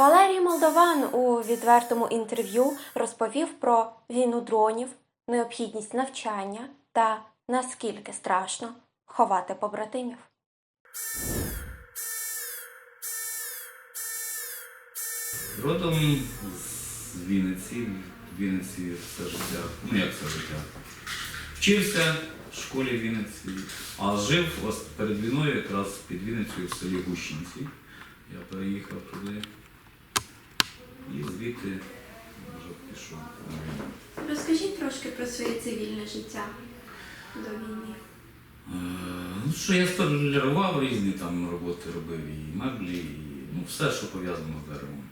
Валерій Молдован у відвертому інтерв'ю розповів про війну дронів, необхідність навчання та наскільки страшно ховати побратимів. Родом з Вінниці, в Вінниці все життя. Ну як все життя? Вчився в школі Вінниці, а жив перед війною якраз під Вінницею в селі Гущинці. Я переїхав туди і звідти вже пішов. Розкажіть трошки про своє цивільне життя до війни. Е, Ну, що я столярував різні там роботи робив, і меблі, і ну, все, що пов'язано з деревом.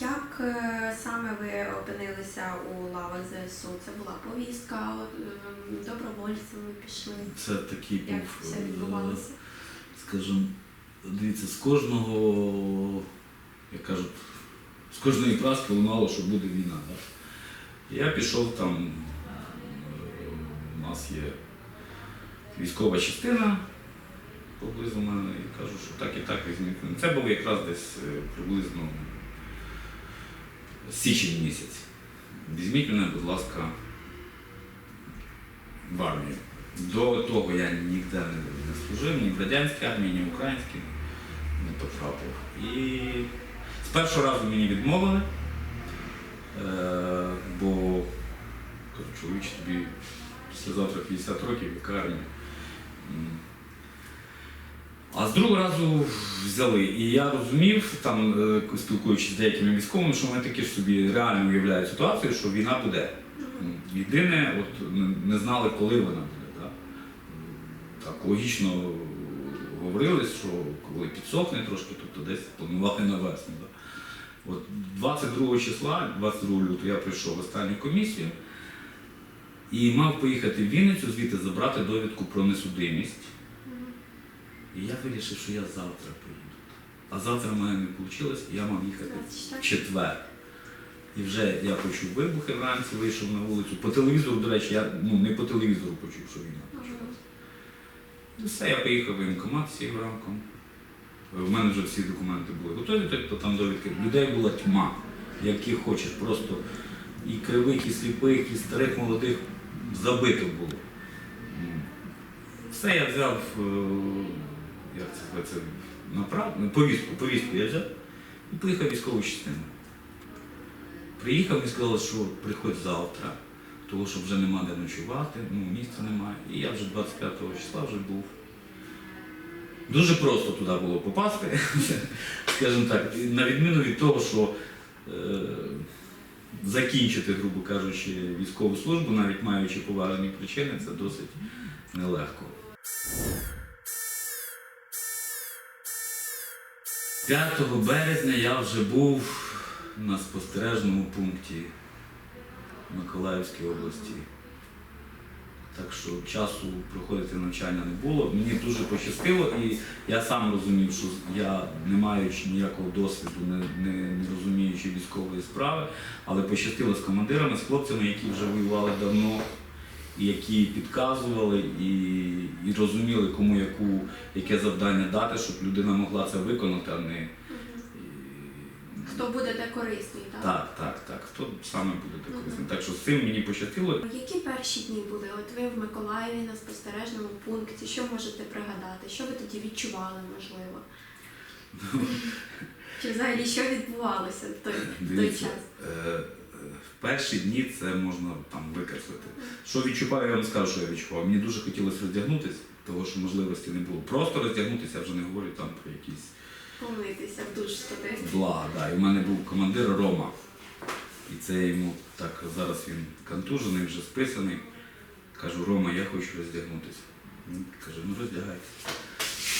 Як е, саме ви опинилися у лавах ЗСУ? Це була повістка, ем, добровольцями пішли. Це такий Як був, все е, відбувалося? скажімо, дивіться, з кожного, кожної праски лунало, що буде війна. Так? Я пішов там, е, у нас є військова частина поблизу мене і кажу, що так і так візьміть. Це було якраз десь е, приблизно січень місяць. Візьміть мене, будь ласка, в армію. До того я ніде не, служив, ні в радянській армії, ні в українській не потрапив. І першого разу мені відмовили, е, бо кажу, чоловіче, тобі післязавтра 50 років лікарні. А з другого разу взяли. І я розумів, там, е, спілкуючись з деякими військовими, що вони таки ж собі реально уявляють ситуацію, що війна буде. Єдине, от не знали, коли вона буде. Да? Так, логічно говорили, що коли підсохне трошки, тобто десь планували на весну. Да? От 22 числа, 22 лютого, я прийшов в останню комісію і мав поїхати в Вінницю, звідти забрати довідку про несудимість. І я вирішив, що я завтра поїду. А завтра в мене не вийшло, я мав їхати в четвер. І вже я почув вибухи вранці, вийшов на вулицю. По телевізору, до речі, я ну, не по телевізору почув, що війна почалася. Все, я поїхав в воєнкомат з цим ранком. У мене вже всі документи були готові, тобто там довідки. Людей була тьма, яких хочеш, просто і кривих, і сліпих, і старих, молодих забито було. Все я взяв, е, як це зветься, направ... ну, повістку, повістку я взяв і поїхав в військову частину. Приїхав і сказали, що приходь завтра, тому що вже нема де ночувати, ну, місця немає. І я вже 25 числа вже був. Дуже просто туди було попасти, скажімо так, на відміну від того, що е, закінчити, грубо кажучи, військову службу, навіть маючи поважні причини, це досить нелегко. 5 березня я вже був на спостережному пункті Миколаївській області. Так що часу проходити навчання не було. Мені дуже пощастило, і я сам розумів, що я, не маючи ніякого досвіду, не, не, не розуміючи військової справи, але пощастило з командирами, з хлопцями, які вже воювали давно, і які підказували і, і розуміли, кому яку, яке завдання дати, щоб людина могла це виконати, а не. Хто буде де корисний, так? Так, так, так. Хто саме буде так корисним. Так що з цим мені пощастило. Які перші дні були? От ви в Миколаєві на спостережному пункті. Що можете пригадати? Що ви тоді відчували, можливо? Чи взагалі що відбувалося в той, той час? е, е, в перші дні це можна там викреслити. Що відчуваю, я вам скажу, що я відчував. Мені дуже хотілося роздягнутися, того що можливості не було. Просто роздягнутися, я вже не говорю там про якісь Помитися в душ сходити. блага. Да. І в мене був командир Рома. І це йому так зараз він контужений, вже списаний. Кажу, Рома, я хочу роздягнутися. Він каже, ну роздягайся.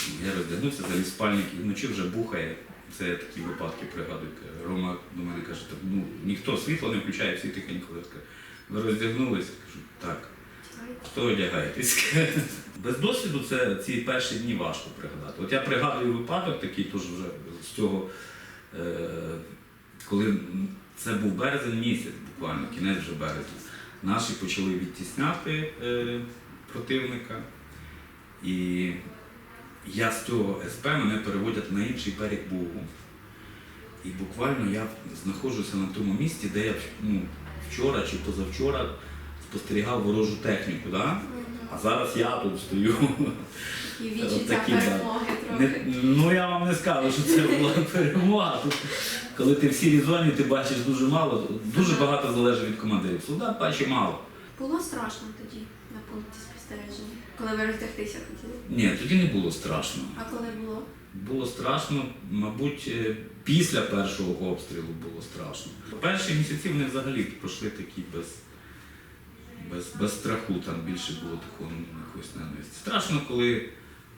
Ну, Я роздягнувся, заліз спальник і вночі вже бухає. Це я такі випадки пригадую. Рома до мене каже, так, ну ніхто світло не включає, всі тихенько. Ви роздягнулися? Кажу, так. Хто одягаєтесь? Без досвіду це ці перші дні важко пригадати. От я пригадую випадок такий теж вже з цього, е, коли це був березень місяць, буквально, кінець вже березня. Наші почали відтісняти е, противника. І я з цього СП мене переводять на інший берег Бугу. І буквально я знаходжуся на тому місці, де я ну, вчора чи позавчора спостерігав ворожу техніку. Да? А зараз я тут стою. І відчуття перемоги трохи. Не, ну я вам не скажу, що це була перемога. Тут, коли ти в сірій зоні, ти бачиш дуже мало, дуже багато залежить від командирів. Солдат бачить мало. Було страшно тоді на пункті спостереження, коли ви роздягтися хотіли. Ні, тоді не було страшно. А коли було? Було страшно, мабуть, е, після першого обстрілу було страшно. Перші місяці вони взагалі пройшли такі без, без, без страху, там більше було такого ну, якоїсь ненависті. Страшно, коли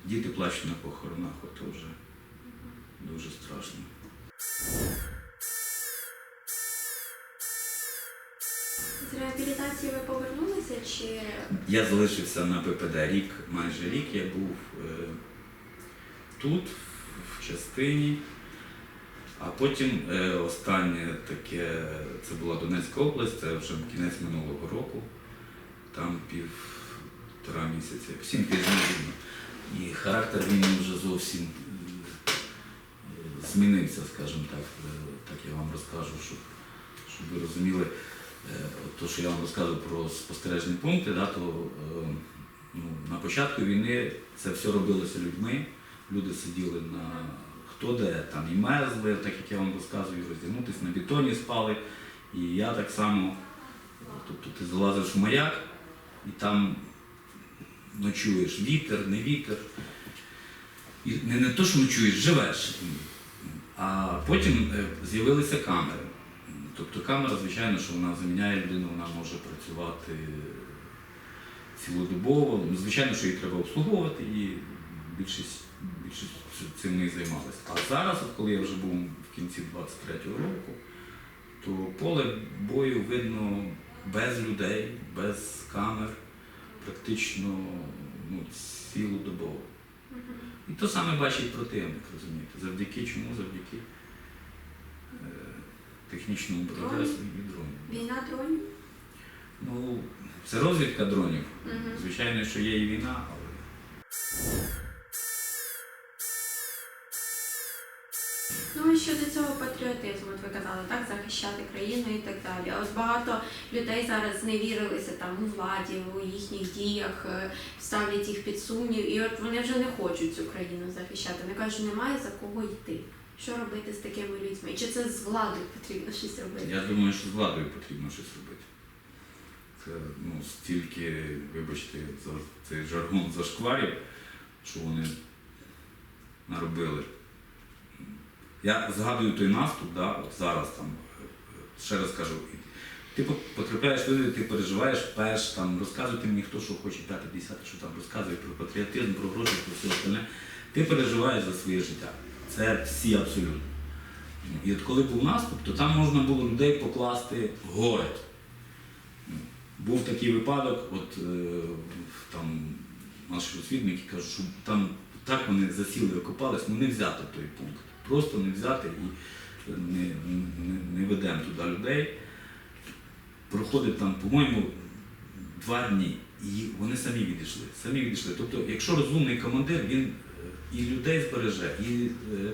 діти плачуть на похоронах, ото вже дуже страшно. З реабілітації ви повернулися чи Я залишився на ППД рік, майже рік я був е, тут, в частині. А потім е, останнє таке, це була Донецька область, це вже кінець минулого року, там півтора місяця, сім тижнів рівно. І характер війни вже зовсім е, змінився, скажімо так. Е, Так я вам розкажу, щоб, щоб ви розуміли. Е, То, що я вам розказував про спостережні пункти, да, то ну, на початку війни це все робилося людьми. Люди сиділи на хто де, там і мерзли, так як я вам розказую, роздягнутися, на бетоні спали. І я так само, тобто ти залазиш в маяк і там ночуєш вітер, не вітер. І не, не то, що ночуєш, живеш. А потім е, з'явилися камери. Тобто камера, звичайно, що вона заміняє людину, вона може працювати цілодобово. Ну, Звичайно, що її треба обслуговувати і більшість, більшість цим не займалася. А зараз, коли я вже був в кінці 23-го року, то поле бою видно без людей, без камер, практично ну, цілодобово. І то саме бачить противник, розумієте, завдяки чому? Завдяки е, технічному прогресу і дронів. війна дронів? Ну, це розвідка дронів. Звичайно, що є і війна, але Ну і щодо цього патріотизму, казали, так, захищати країну і так далі. От багато людей зараз зневірилися там у владі, у їхніх діях, е, ставлять їх під сумнів, і от вони вже не хочуть цю країну захищати. Вони кажуть, немає за кого йти. Що робити з такими людьми? Чи це з владою потрібно щось робити? я думаю, що з владою потрібно щось робити. Це ну, стільки, вибачте, цей жаргон зашкварів, що вони наробили. Я згадую той наступ, да, от зараз там, ще раз кажу, ти потрапляєш туди, ти переживаєш перш, там, розказуйте мені, хто що хоче, п'яте, десяте, що там розказує про патріотизм, про гроші, про все остальне. Ти переживаєш за своє життя. Це всі абсолютно. І от коли був наступ, то там можна було людей покласти в гори. Був такий випадок, от е, там наші розвідники кажуть, що там так вони засіли, окопались, ну не взяти той пункт. Просто не взяти і не, не, не ведемо туди людей. Проходить там, по-моєму, два дні. І вони самі відійшли. Самі відійшли. Тобто, якщо розумний командир, він е, і людей збереже, і е,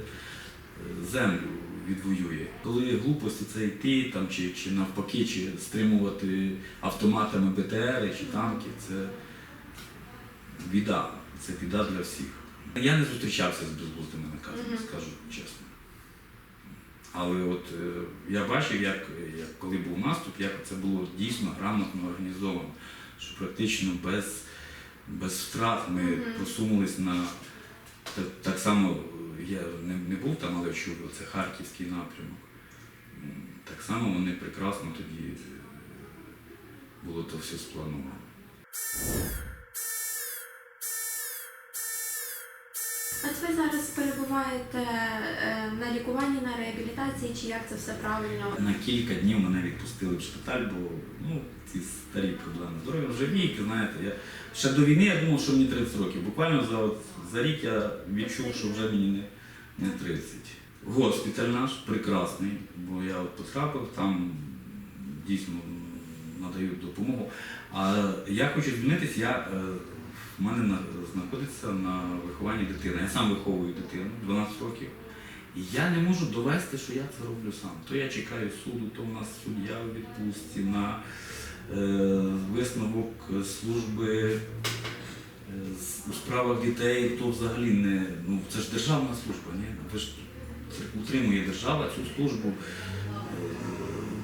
землю відвоює. Коли глупості це йти там, чи, чи навпаки, чи стримувати автоматами БТР чи танки, це біда. Це біда для всіх. Я не зустрічався з безглуздими наказами, скажу чесно. Але от е, я бачив, як, як коли був наступ, як це було дійсно грамотно організовано, що практично без, без втрат ми Мгм. просунулись на так, так само я не, не був там, але чув, це Харківський напрямок. Так само вони прекрасно тоді е, було то все сплановано. От ви зараз перебуваєте е, на лікуванні, на реабілітації, чи як це все правильно? На кілька днів мене відпустили в шпиталь, бо ну, ці старі проблеми здоров'я вже вік, знаєте. Я ще до війни я думав, що мені 30 років. Буквально за, от, за рік я відчув, що вже мені не, не 30. Госпіталь наш прекрасний, бо я от потрапив, там дійсно надають допомогу. А я хочу змінитися, я, в мене знаходиться на вихованні дитини. Я сам виховую дитину 12 років. І я не можу довести, що я це роблю сам. То я чекаю суду, то в нас суддя у відпустці на е, висновок служби е, у справах дітей, то взагалі не. Ну, це ж державна служба, ні? Ви ж утримує держава цю службу, е,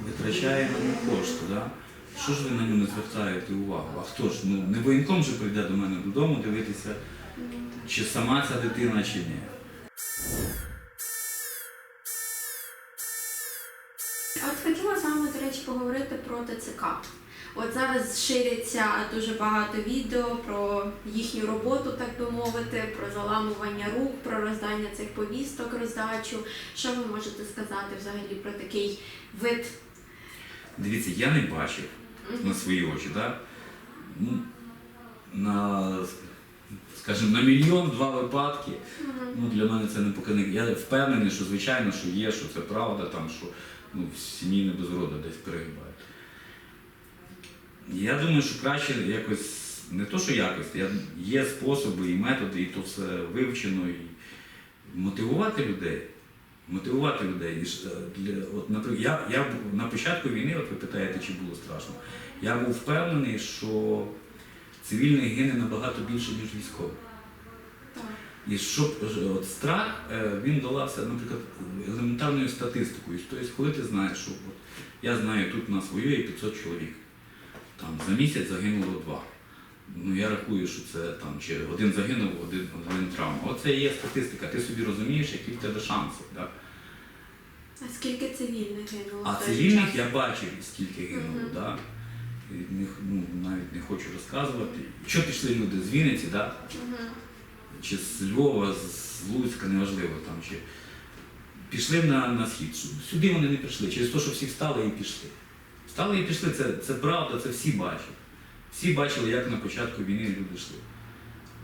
витрачає на кошти. Да? Що ж ви на нього не звертаєте увагу? А хто ж? Ну, не воєнком же прийде до мене додому дивитися, чи сама ця дитина, чи ні. А От хотіла з вами, до речі, поговорити про ТЦК. От зараз шириться дуже багато відео про їхню роботу, так би мовити, про заламування рук, про роздання цих повісток, роздачу. Що ви можете сказати взагалі про такий вид? Дивіться, я не бачив на свої очі, да? ну, на, скажімо, на мільйон-два випадки. Ну, для мене це не показник. Я впевнений, що звичайно, що є, що це правда, там, що ну, в сім'ї не без роду десь перегибають. Я думаю, що краще якось, не то, що якось, я, є способи і методи, і то все вивчено, і мотивувати людей. Мотивувати людей. І е, для, от, наприклад, я, я на початку війни, от ви питаєте, чи було страшно, я був впевнений, що цивільних гине набагато більше, ніж військових. Так. І щоб е, от страх е, він долався, наприклад, елементарною статистикою. Тобто, коли ти знаєш, що от, я знаю, тут у нас воює 500 чоловік, там за місяць загинуло два. Ну я рахую, що це там чи один загинув, один, один травма. Оце і є статистика. Ти собі розумієш, які в тебе шанси. Так? А скільки цивільних гинуло? А в той цивільних час? я бачив, скільки гинуло. Мгм. Да? І не, х- ну, навіть не хочу розказувати. Що пішли люди з Вінниці, да? Мгм. чи з Львова, з Луцька, неважливо там, чи пішли на, на схід. Сюди вони не прийшли, через те, що всі встали і пішли. Встали і пішли, це, це правда, це всі бачать. Всі бачили, як на початку війни люди йшли.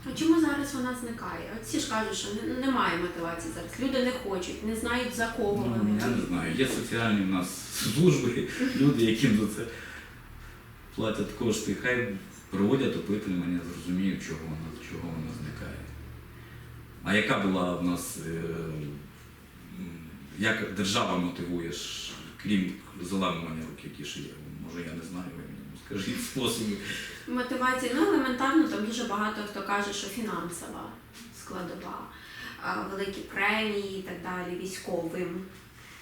А чому зараз вона зникає? От всі ж кажуть, що немає мотивації зараз. Люди не хочуть, не знають за кого Ну, вони. я не знаю, є соціальні в нас служби, люди, яким за це платять кошти. Хай проводять опитування, зрозуміють, чого вона, чого вона зникає. А яка була в нас, е, як держава мотивує, крім заламування рук, які ще є? Може, я не знаю, скажіть способи. Мотивація, ну елементарно, там дуже багато хто каже, що фінансова складова, великі премії і так далі, військовим.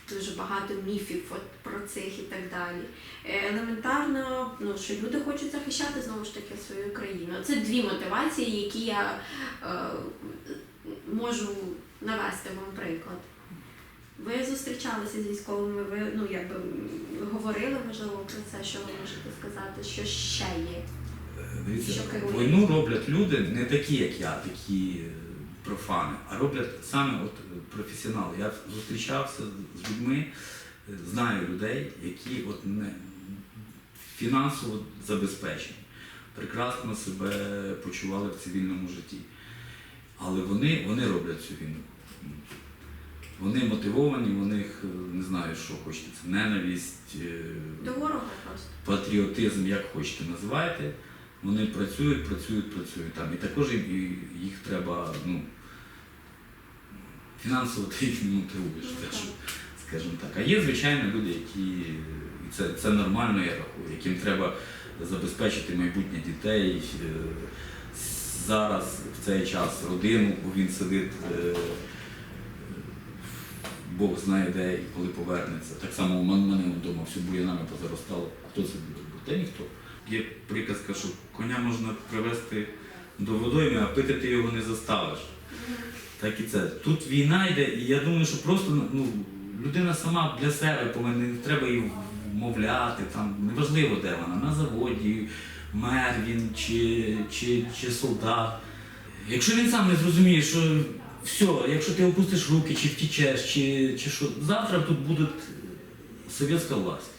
Дуже багато міфів про цих і так далі. Е, Елементарно, ну що люди хочуть захищати знову ж таки свою країну. Це дві мотивації, які я е, можу навести вам приклад. Ви зустрічалися з військовими, ви ну якби говорили можливо про це, що ви можете сказати, що ще є. Дивіться, Що керує? війну роблять люди не такі, як я, такі е, профани, а роблять саме от е, професіонали. Я зустрічався з людьми, е, знаю людей, які от не фінансово забезпечені, прекрасно себе почували в цивільному житті. Але вони, вони роблять цю війну. Вони мотивовані, у них е, не знаю, що хочете. Це ненависть. е, До ворога просто. патріотизм, як хочете називайте, вони працюють, працюють, працюють там. І також їх треба, ну, фінансово ти їх не мотивуєш, Ну, скажімо так. А є, звичайно, люди, які, і це, це нормально, я рахую, яким треба забезпечити майбутнє дітей. е, Зараз, в цей час, родину, бо він сидить. Бог знає де і коли повернеться. Так само у мене вдома все бур'янами позаростало. Хто це буде? Та ніхто. Є приказка, що коня можна привезти до водойми, а пити ти його не заставиш. Так і це. Тут війна йде, і я думаю, що просто ну, людина сама для себе повинна, не треба її вмовляти, там, неважливо де вона, на заводі, мер він чи, чи, чи солдат. Якщо він сам не зрозуміє, що все, якщо ти опустиш руки, чи втічеш, чи, чи що, завтра тут буде совєтська власть.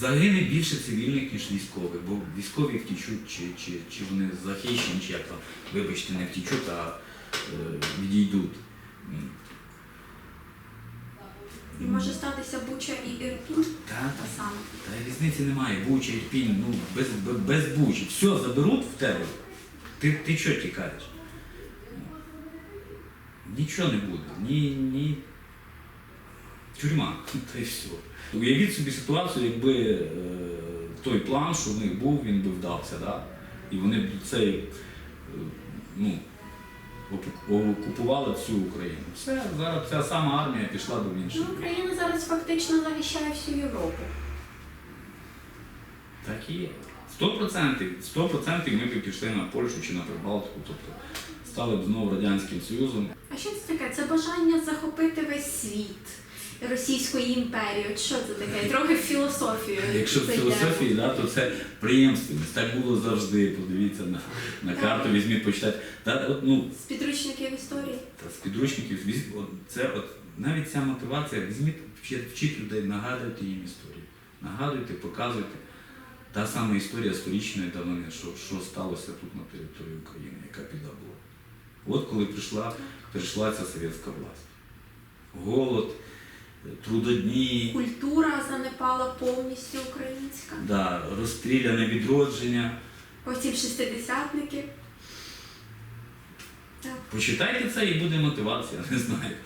Загине більше цивільних, ніж військових, бо військові втічуть, чи, чи, чи вони захищені, чи як там, вибачте, не втічуть, а е, відійдуть. І може статися Буча і Ірпінь Та, та та, та різниці немає, Буча, Ірпінь, ну, без, без, без Бучі. Все заберуть в тебе. Ти, ти що тікаєш? Нічого не буде. Ні, ні. Тюрма, та й все. Уявіть собі ситуацію, якби е, той план, що в них був, він би вдався, да? і вони б цей, е, ну, окупували всю Україну. Все, зараз ця сама армія пішла до Ну. Україна зараз фактично захищає всю Європу. Так і є. Сто процентів, сто процентів ми б пішли на Польщу чи на Прибалтику, тобто стали б знову Радянським Союзом. А що це таке? Це бажання захопити весь світ Російської імперії. От що це таке? Трохи філософію. Якщо в філософії, да, то це преємственність. Так було завжди. Подивіться на, на карту, візьміть, почитайте. Та, от, ну, З підручників історії. та, з підручників, от, це от, навіть ця мотивація, візьміть, вчіть людей, нагадуйте їм історію. Нагадуйте, показуйте. Та сама історія сторічної давнини, що, що сталося тут на території України, яка біда була. От коли прийшла, прийшла ця совєтська власть. Голод, трудодні, Культура занепала повністю українська. да, розстріляне відродження. Потім шестидесятники. Так. Почитайте це і буде мотивація, не знаю.